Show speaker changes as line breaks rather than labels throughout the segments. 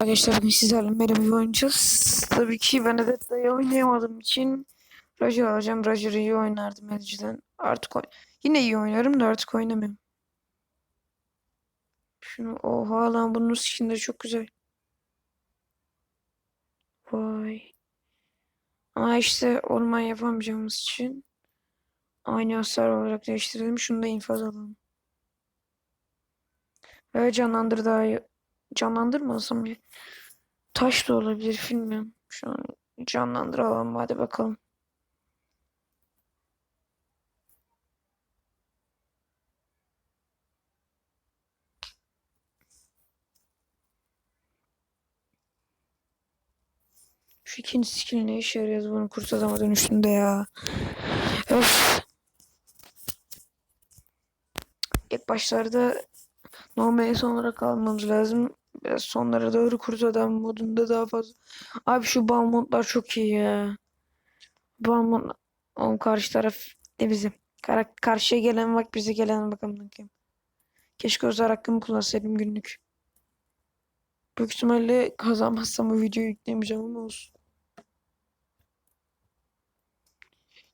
Arkadaşlar bugün sizlerle merhaba oynayacağız. Tabii ki ben Adetta'yı oynayamadığım için Roger alacağım. Roger iyi oynardım önceden. Artık oy- yine iyi oynarım da artık oynamıyorum. Şunu oha lan bunun skinleri çok güzel. Vay. Ama işte orman yapamayacağımız için aynı hasar olarak değiştirelim. Şunu da infaz alalım. Ve canlandır daha iyi. Canlandırmasam bir taş da olabilir bilmiyorum. Şu an canlandıralım hadi bakalım. Şu ikinci skill ne işe yarıyor bunu kurt adama dönüştüğünde ya. Öf. İlk başlarda normal son olarak almamız lazım. Biraz sonlara doğru kurt adam modunda daha fazla. Abi şu Balmontlar çok iyi ya. Balmont onun karşı taraf de bizim. Kara- karşıya gelen bak bize gelen bakalım. Keşke özel hakkımı kullansaydım günlük. Büyük ihtimalle kazanmazsam bu videoyu yükleyemeyeceğim ama olsun.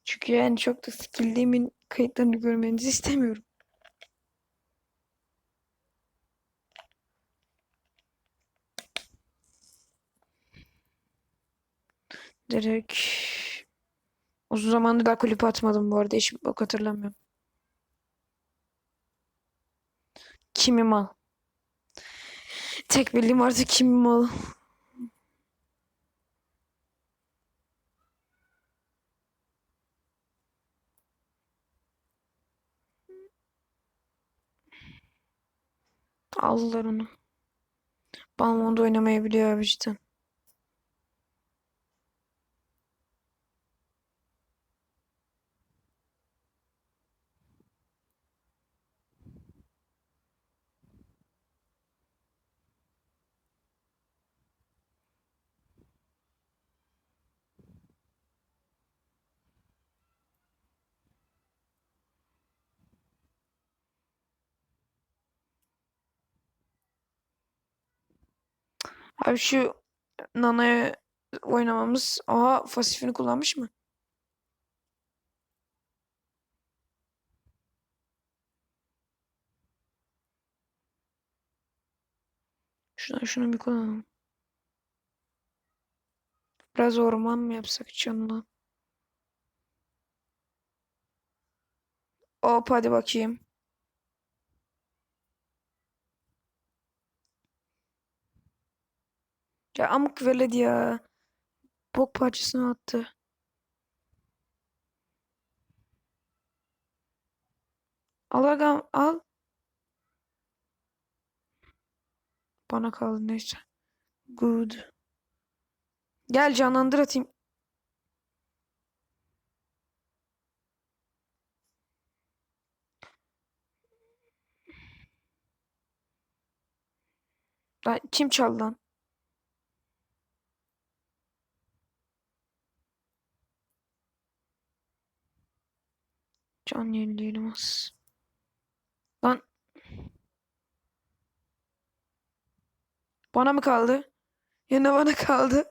Çünkü yani çok da skill'liğimin kayıtlarını görmenizi istemiyorum. Direkt uzun zamandır daha kulüp atmadım bu arada. Hiç bak hatırlamıyorum. Kimi mal? Tek bildiğim artık kimi mal. Aldılar onu. Balmon'da oynamayı biliyor abi cidden. Abi şu Nana'ya oynamamız. Aha pasifini kullanmış mı? Şuna şunu bir kullanalım. Biraz orman mı yapsak canına? Hop hadi bakayım. Ya amık veledi ya. Bok parçasını attı. Al agam al. Bana kaldı neyse. Good. Gel canlandır atayım. Lan kim çaldı lan? Can az. Lan. Bana mı kaldı? Yine bana kaldı.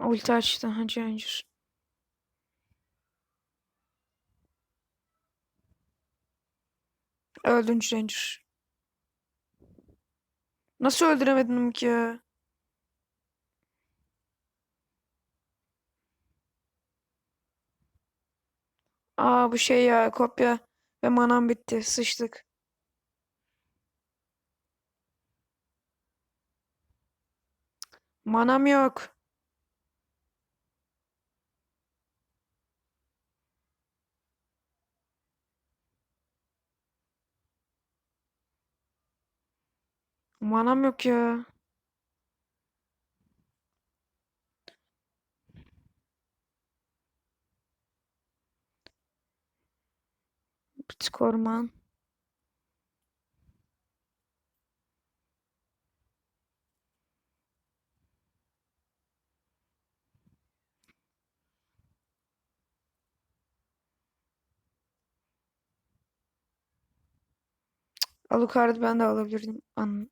Ulti açtı. Hacı Ranger. Öldün Ranger. Nasıl öldüremedim ki? Aa bu şey ya kopya ve manam bitti. Sıçtık. Manam yok. Manam yok ya. Bitik orman. Alucard ben de alabilirdim. An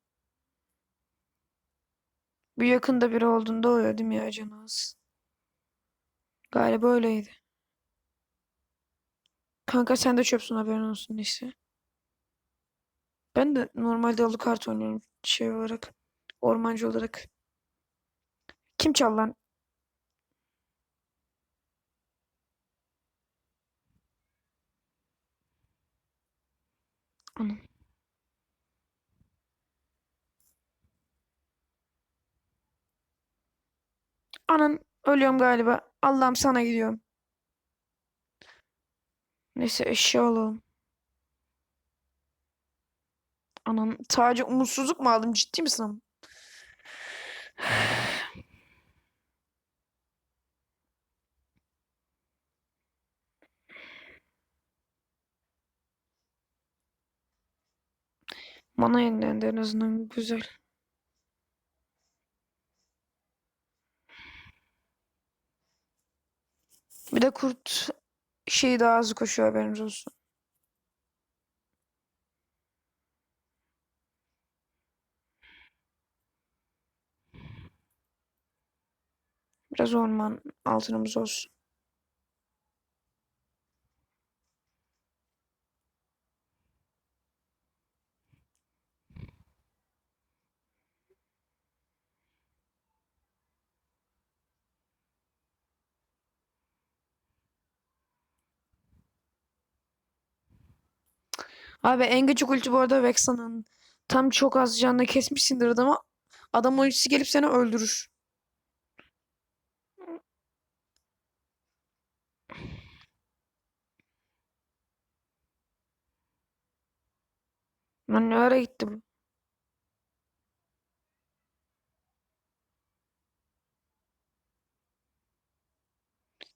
bu yakında biri olduğunda oluyor değil mi ya Canaz? Galiba öyleydi. Kanka sen de çöpsün haberin olsun neyse. Ben de normalde Alucard oynuyorum şey olarak. Ormancı olarak. Kim çaldı lan? Anam. Anan ölüyorum galiba. Allah'ım sana gidiyorum. Neyse eşya alalım. Anan tacı umutsuzluk mu aldım ciddi misin? Mana yenilendi en azından güzel. Bir de kurt şey daha hızlı koşuyor haberiniz olsun. Biraz orman altınımız olsun. Abi en gıcık ulti bu arada Vexana'nın. Tam çok az canla kesmişsindir adamı. Adam ultisi gelip seni öldürür. Lan ne ara gitti bu?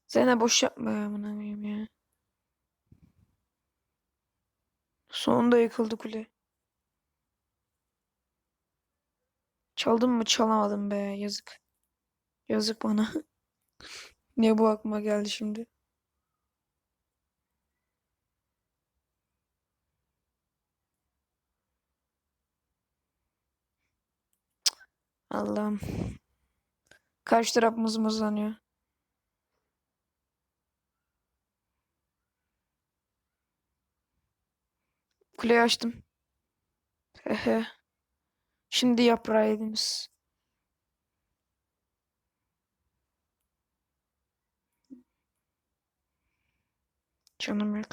Zene boş yapma ya Sonunda yıkıldı kule. Çaldım mı çalamadım be yazık. Yazık bana. Niye bu aklıma geldi şimdi? Allah'ım. Karşı taraf mızmızlanıyor. Kuleyi açtım. Hehe. Şimdi yaprağı yediniz. Canım yok.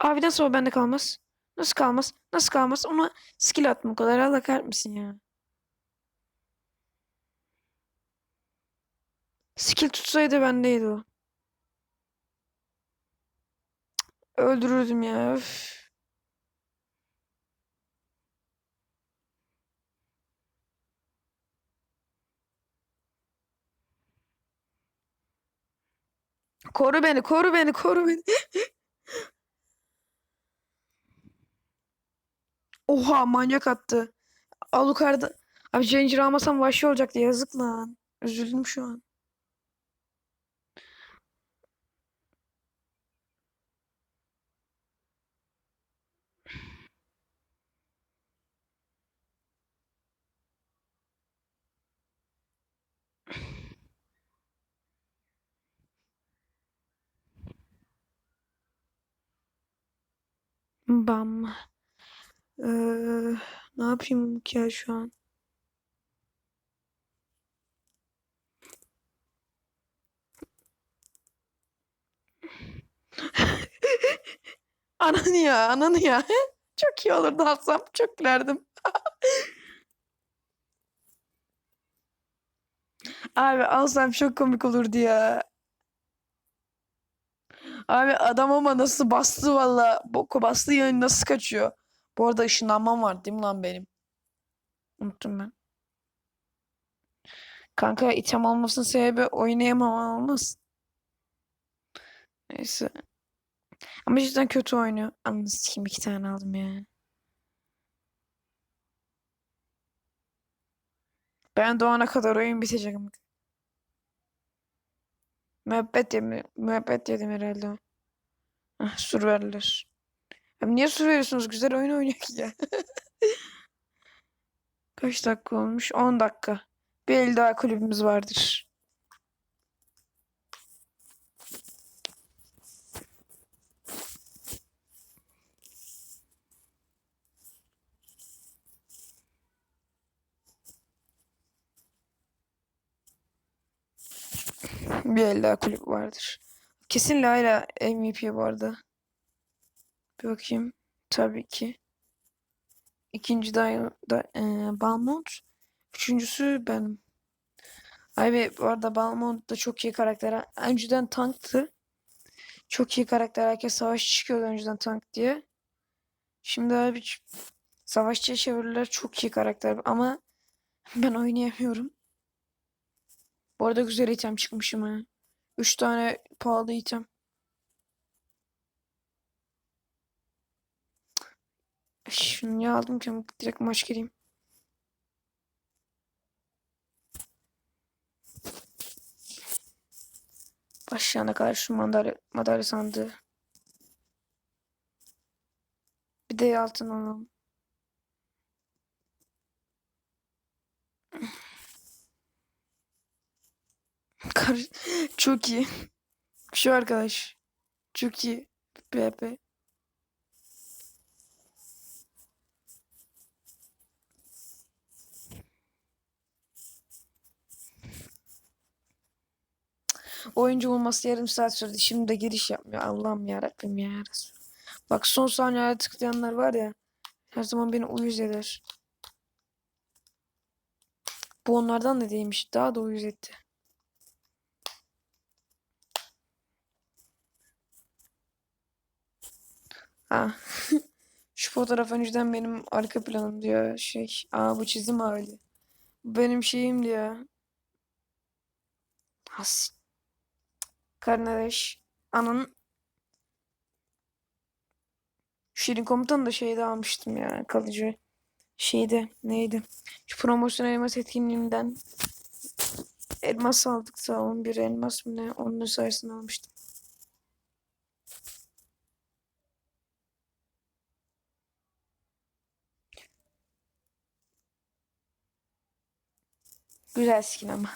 Abi nasıl o bende kalmaz? Nasıl kalmaz? Nasıl kalmaz? Ona skill attım o kadar. Allah kahretmesin ya. Skill tutsaydı bendeydi o. Öldürürdüm ya. Öf. Koru beni, koru beni, koru beni. Oha manyak attı. Alucard'ı. Abi Ginger almasam vahşi olacaktı. Yazık lan. Üzüldüm şu an. Bam. Ee, ne yapayım ya şu an? Ananı ya, ananı ya. Çok iyi olurdu alsam. Çok gülerdim. Abi alsam çok komik olurdu ya. Abi adam ama nasıl bastı valla. Boku bastı yani nasıl kaçıyor. Bu arada ışınlanmam var değil mi lan benim? Unuttum ben. Kanka item olmasının sebebi oynayamam olmaz. Neyse. Ama cidden kötü oynuyor. Anladın kim iki tane aldım ya. Ben doğana kadar oyun bitecek. Müebbet yedim, müebbet yedim herhalde. Ah, sur Hem niye sur veriyorsunuz? Güzel oyun oynuyor ya. Kaç dakika olmuş? 10 dakika. Bir el daha kulübümüz vardır. Bir el daha kulüp vardır. Kesin Layla MVP bu arada. Bakayım. Tabii ki. İkinci da, da e, Balmont. Üçüncüsü benim. Abi bu arada Balmont da çok iyi karakter. Önceden tanktı. Çok iyi karakter. Herkes savaşçı çıkıyordu önceden tank diye. Şimdi abi savaşçıya çevirdiler. Çok iyi karakter. Ama ben oynayamıyorum. Bu arada güzel item çıkmışım ha. Üç tane pahalı item. Şunu niye aldım ki? Direkt maç gireyim. Başlayana kadar şu madalya, madalya sandığı. Bir de altın alalım. Çok iyi. Şu arkadaş. Çok iyi. BP. Oyuncu olması yarım saat sürdü. Şimdi de giriş yapmıyor. Allah'ım yarabbim ya. Bak son saniyede tıklayanlar var ya. Her zaman beni uyuz eder. Bu onlardan da değilmiş. Daha da uyuz etti. Ha. Şu fotoğraf önceden benim arka planım diyor. Şey. Aa bu çizim hali. Benim şeyim diyor. Has. Kardeş. Anın. Şirin komutanı da şeyde almıştım ya. Kalıcı. Şeyde neydi? Şu promosyon elmas etkinliğinden elmas aldık sağ olun. Bir elmas mı ne? Onun sayesinde almıştım. Güzel skin ama.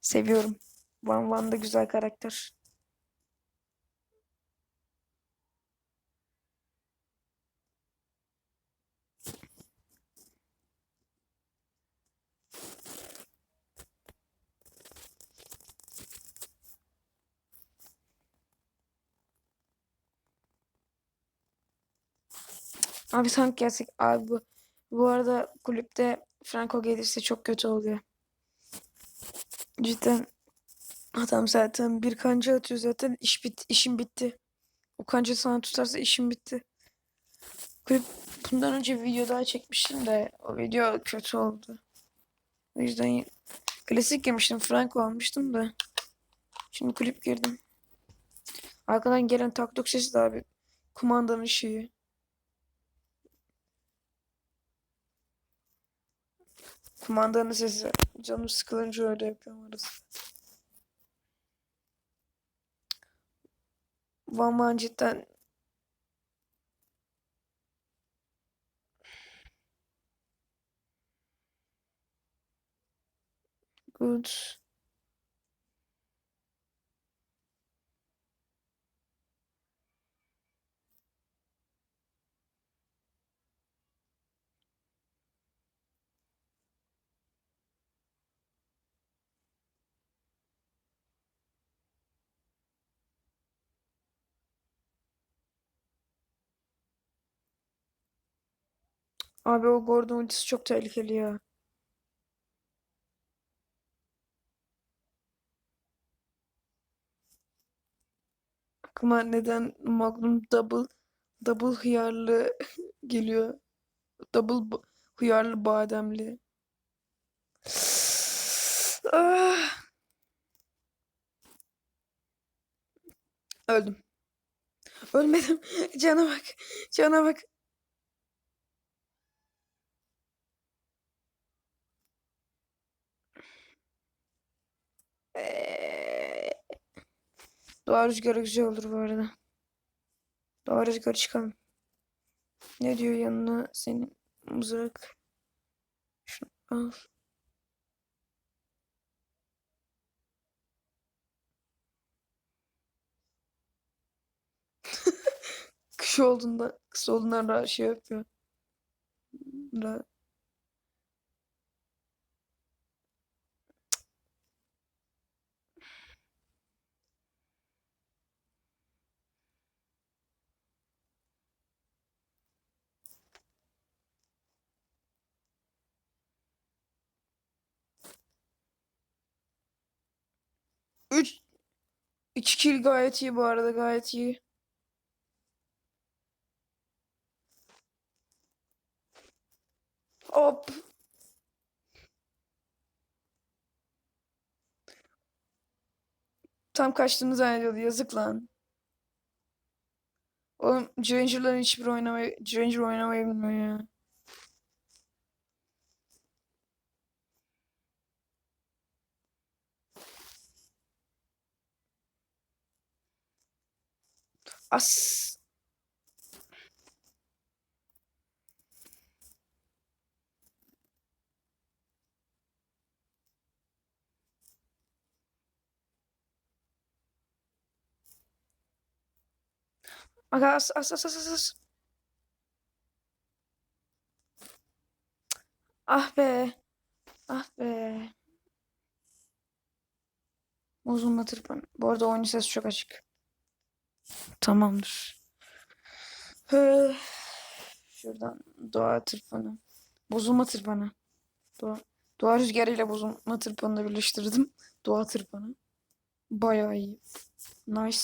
Seviyorum. Van Van da güzel karakter. Abi sanki gerçek abi bu. Bu arada kulüpte Franco gelirse çok kötü oluyor. Cidden adam zaten bir kanca atıyor zaten iş bit işim bitti. O kanca sana tutarsa işim bitti. Kulüp bundan önce video daha çekmiştim de o video kötü oldu. O yüzden klasik girmiştim Franco almıştım da. Şimdi kulüp girdim. Arkadan gelen taktok sesi de abi. Kumandanın şeyi. Kumandanın sesi. Canım sıkılınca öyle yapıyorum arası. Vaman cidden good. Abi o Gordon ultisi çok tehlikeli ya. Aklıma neden Magnum Double Double hıyarlı geliyor. Double hıyarlı bademli. Ah. Öldüm. Ölmedim. Cana bak. Cana bak. Eee, Doğa rüzgarı güzel olur bu arada. Doğa rüzgarı çıkalım. Ne diyor yanına senin mızrak? Şunu al. Kış olduğunda, kısa olduğundan rahat şey yapıyor. Rahat. Üç, üç kill gayet iyi bu arada gayet iyi. Hop. Tam kaçtığını zannediyordu. Yazık lan. Oğlum Ranger'ların hiçbir oynamayı, Ranger oynamayı bilmiyor ya. As. Aga as as as as as. Ah be. Ah be. Bozulma tırpan. Bu arada oyunun sesi çok açık. Tamamdır. Şuradan doğa tırpanı. Bozulma tırpanı. Doğa, doğa rüzgarıyla bozulma tırpanını birleştirdim. Doğa tırpanı. Bayağı iyi. Nice.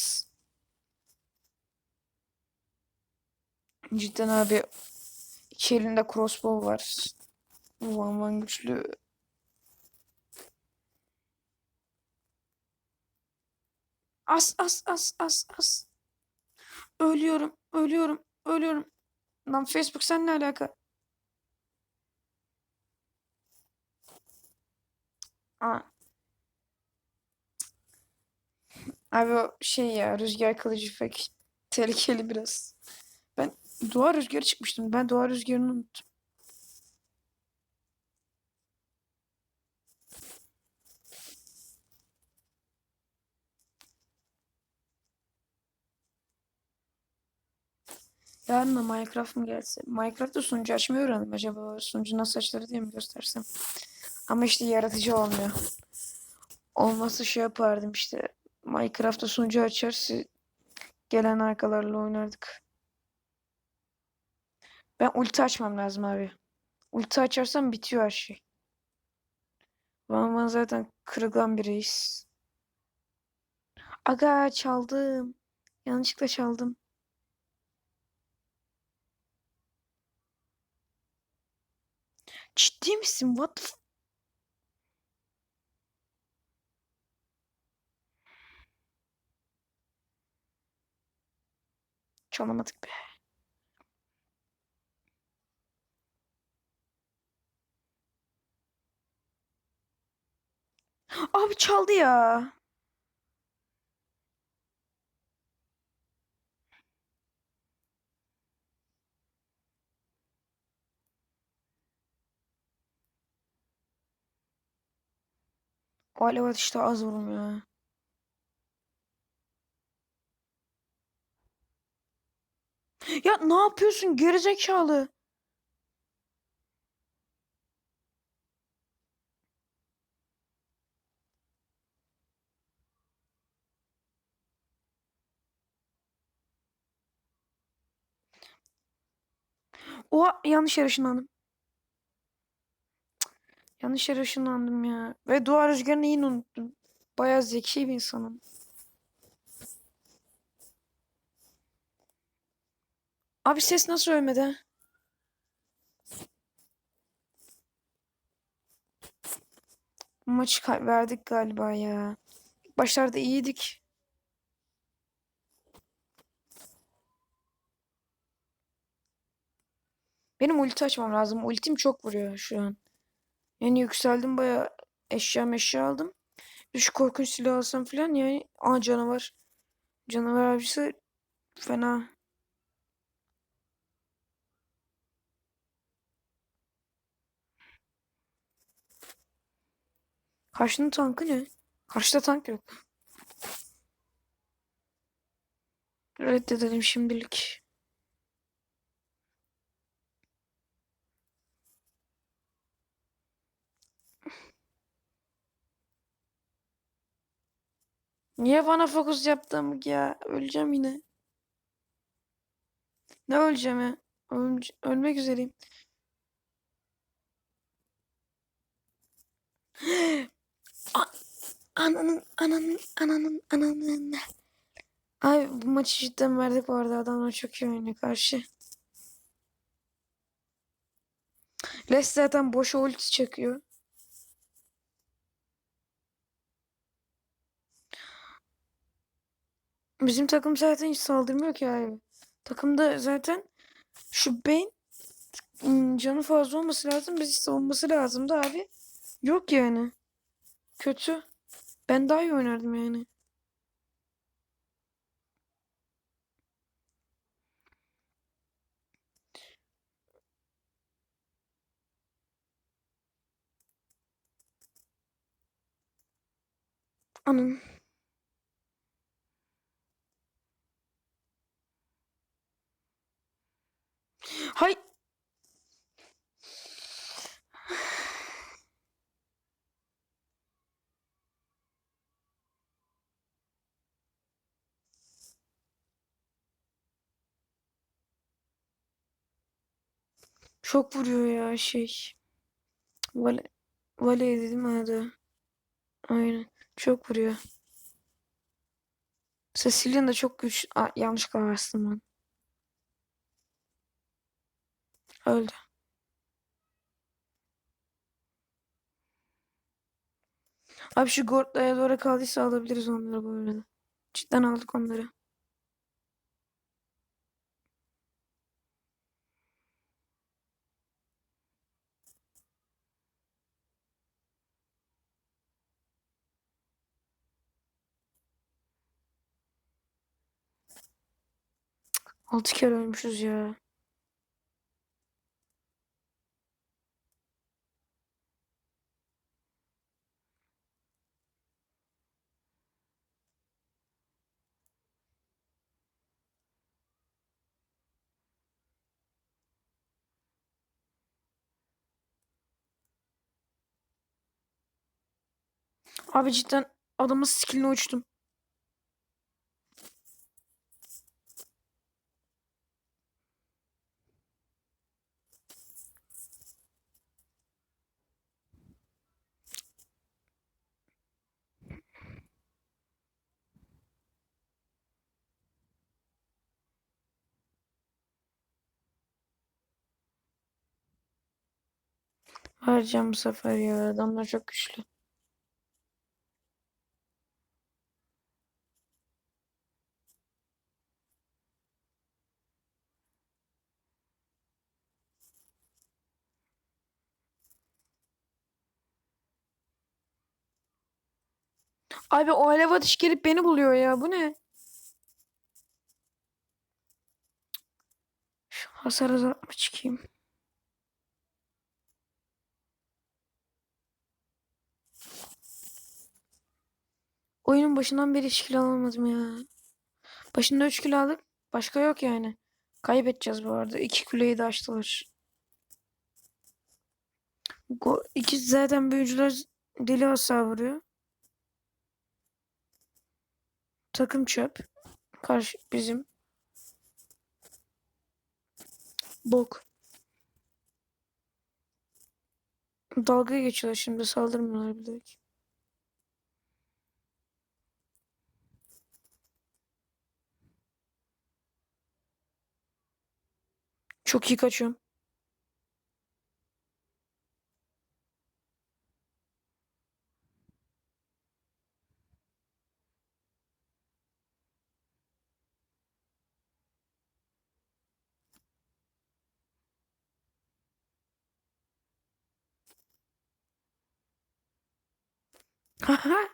Cidden abi iki elinde crossbow var. Van Van güçlü. As as as as as. Ölüyorum, ölüyorum, ölüyorum. Lan Facebook sen ne alaka? Aa. Abi o şey ya rüzgar kılıcı pek tehlikeli biraz. Ben doğa rüzgarı çıkmıştım. Ben doğa rüzgarını unuttum. Yarın da Minecraft mı gelse? Minecraft'ta sunucu açmayı öğrendim acaba. Sunucu nasıl açılır diye mi göstersem? Ama işte yaratıcı olmuyor. Olması şey yapardım işte. Minecraft'ta sunucu açar gelen arkalarla oynardık. Ben ulti açmam lazım abi. Ulti açarsam bitiyor her şey. Van Van zaten kırılgan bir reis. Aga çaldım. Yanlışlıkla çaldım. Ciddi misin? What the f- Çalamadık be. Abi çaldı ya. O alev işte az vurmuyor. Ya ne yapıyorsun gerizekalı? Oha yanlış yere ışınlandım. Yanlış yere ışınlandım ya. Ve duvar rüzgarını yine unuttum. Bayağı zeki bir insanım. Abi ses nasıl ölmedi? Maçı kay- verdik galiba ya. Başlarda iyiydik. Benim ulti açmam lazım. Ultim çok vuruyor şu an. Yani yükseldim bayağı eşya meşya aldım. Şu korkunç silah alsam falan yani. Aa canavar. Canavar avcısı fena. Karşının tankı ne? Karşıda tank yok. Reddedelim şimdilik. Niye bana fokus yaptım ya? Öleceğim yine. Ne öleceğim ya? Ölm- ölmek üzereyim. Ananın, ananın, ananın, ananın. Ay bu maçı cidden verdik bu arada. Adamlar çok iyi oynuyor karşı. Les zaten boş ulti çekiyor. Bizim takım zaten hiç saldırmıyor ki abi. Takımda zaten şu Bane ım, canı fazla olması lazım. Bizi savunması lazımdı abi. Yok yani. Kötü. Ben daha iyi oynardım yani. Anın. Çok vuruyor ya şey. Vale, Vale dedim adı. Aynen. Çok vuruyor. Cecilia'nın da çok güç. Aa, yanlışlıkla bastım ben. Öldü. Abi şu Gorda'ya doğru kaldıysa alabiliriz onları bu arada. Cidden aldık onları. Altı kere ölmüşüz ya. Abi cidden adamın skillini uçtum. Harcam bu sefer ya. Adamlar çok güçlü. Abi o alev atış gelip beni buluyor ya. Bu ne? Şu hasar azaltma çıkayım. Oyunun başından beri hiç kill alamadım ya. Başında 3 kill aldık. Başka yok yani. Kaybedeceğiz bu arada. 2 kuleyi de açtılar. Go iki zaten büyücüler deli hasar vuruyor. Takım çöp. Karşı bizim. Bok. Dalga geçiyorlar şimdi saldırmıyorlar bile. Çok iyi kaçıyorum. Haha.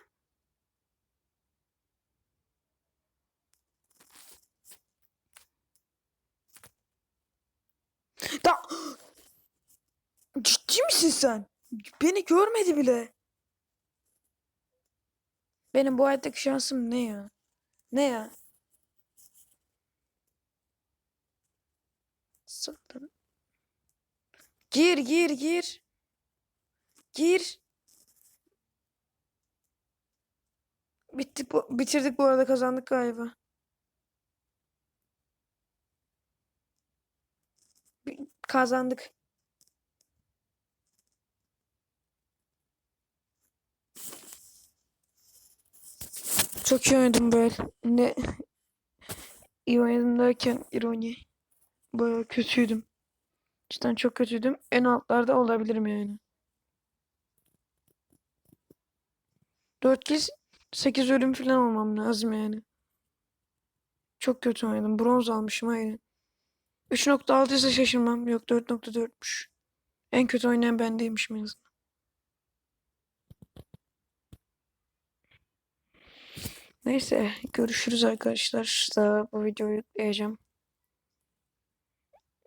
misin sen? Beni görmedi bile. Benim bu hayattaki şansım ne ya? Ne ya? Sıktım. Gir gir gir. Gir. Bittik bu, bitirdik bu arada kazandık galiba. Kazandık. Çok iyi oynadım böyle. Ne iyi oynadım derken ironi. Bayağı kötüydüm. Cidden çok kötüydüm. En altlarda olabilirim yani. 4 kez 8 ölüm falan olmam lazım yani. Çok kötü oynadım. Bronz almışım aynı. 3.6 ise şaşırmam. Yok 4.4'müş. En kötü oynayan bendeymişim en azından. Neyse görüşürüz arkadaşlar. Daha bu videoyu yükleyeceğim.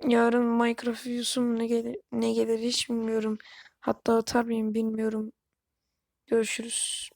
Yarın Minecraft videosu ne gelir, ne gelir hiç bilmiyorum. Hatta atar mıyım bilmiyorum. Görüşürüz.